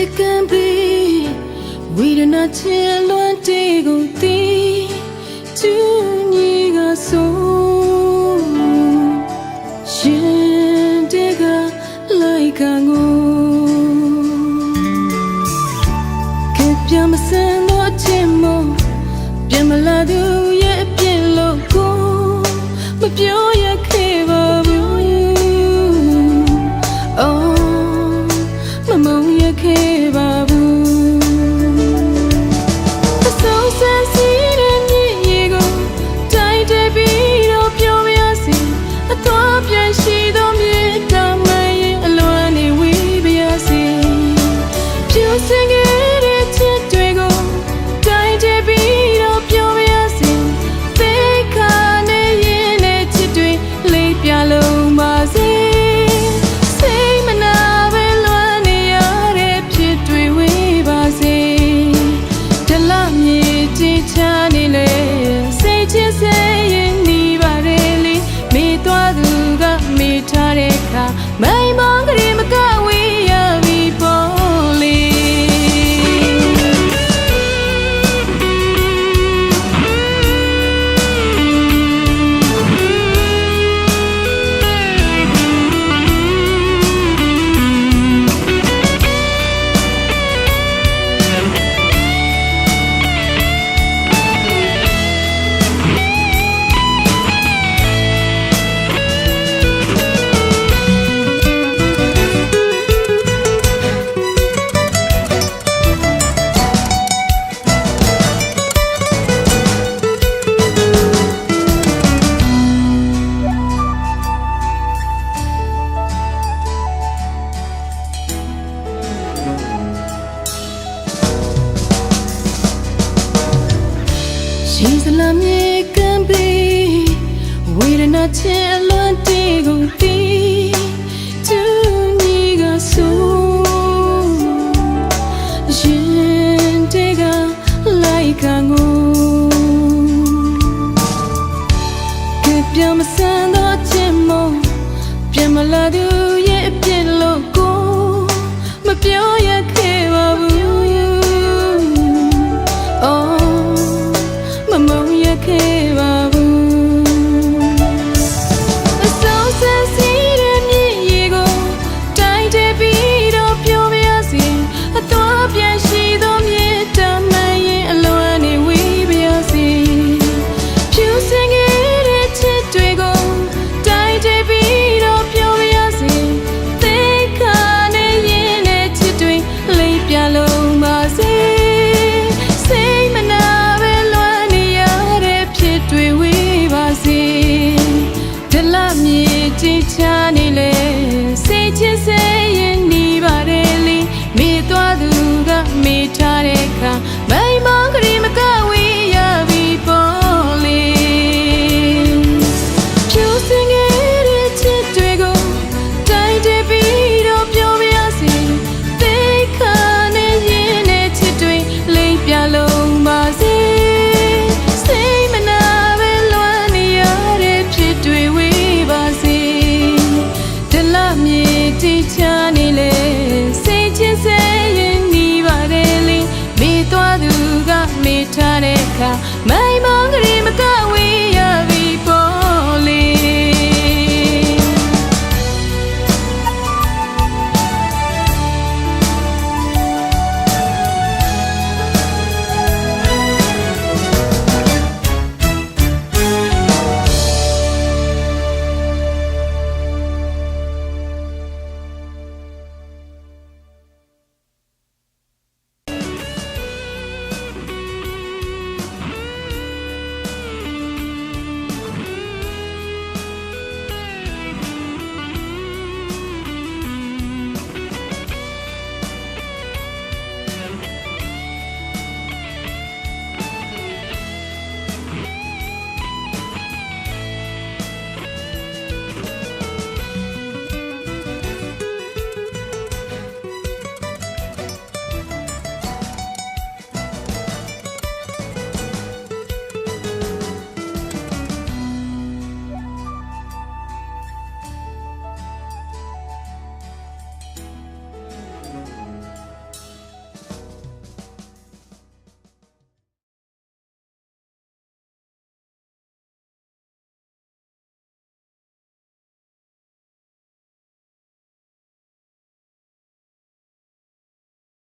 it can be ဝိရဏချေလွန်တေကိုတီသူညီကဆို voices ရှိစလမြေကံပြီးဝေဒနာချဲလွန်တေကုန်ပြီသူညီကဆိုရင်တေကလိုက်ကငို Mây